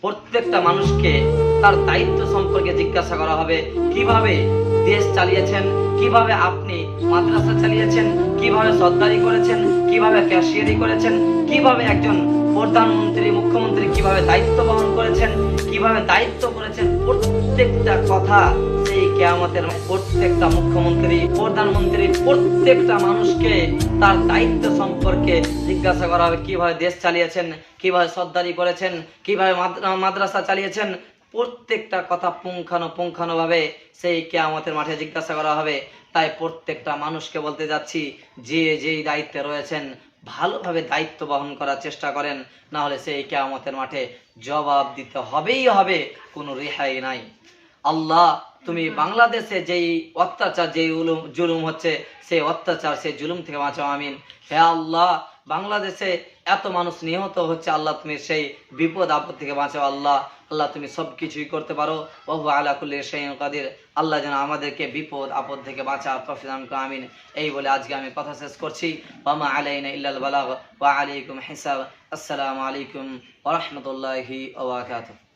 প্রত্যেকটা মানুষকে তার দায়িত্ব সম্পর্কে জিজ্ঞাসা করা হবে। কীভাবে দেশ চালিয়েছেন? কীভাবে আপনি মাদ্রাসা চালিয়েছেন? কীভাবে সর্দারি করেছেন? কীভাবে ক্যাশিয়ারি করেছেন? কীভাবে একজন প্রধানমন্ত্রী, মুখ্যমন্ত্রী কীভাবে দায়িত্ব বহন করেছেন? কীভাবে দায়িত্ব করেছেন? প্রত্যেকটা কথা কেয়ামতের প্রত্যেকটা মুখ্যমন্ত্রী, প্রধানমন্ত্রী, প্রত্যেকটা মানুষকে তার দায়িত্ব সম্পর্কে জিজ্ঞাসা করা হবে, কীভাবে দেশ চালিয়েছেন, কীভাবে সর্দারি করেছেন, কীভাবে মাদ্রাসা চালিয়েছেন। প্রত্যেকটা কথা পুঙ্খানো পুঙ্খানো ভাবে সেই কেয়ামতের মাঠে জিজ্ঞাসা করা হবে। তাই প্রত্যেকটা মানুষকে বলতে যাচ্ছি, যে যেই দায়িত্বে রয়েছেন, ভালোভাবে দায়িত্ব বহন করার চেষ্টা করেন না হলে সেই কেয়ামতের মাঠে জবাব দিতে হবেই হবে, কোনো রেহাই নাই। আল্লাহ তুমি বাংলাদেশে যেই অত্যাচার যেই উলুম জুলুম হচ্ছে সেই অত্যাচার সেই জুলুম থেকে বাঁচাও আমিন। হে আল্লাহ বাংলাদেশে এত মানুষ নিহত হচ্ছে আল্লাহ তুমি সেই বিপদ আপদ থেকে বাঁচাও আল্লাহ। আল্লাহ তুমি সব কিছুই করতে পারো। বহু আলা কুল্লি শাইইন কাদির। আল্লাহ যেন আমাদেরকে বিপদ আপদ থেকে বাঁচা তফিদান আমিন। এই বলে আজকে আমি কথা শেষ করছি। ওয়ামা আলাইনা ইল্লাল বালাগ। ওয়া আলাইকুম হিসাব। আসসালামু আলাইকুম ওয়া রাহমাতুল্লাহি ওয়া বারাকাতুহু।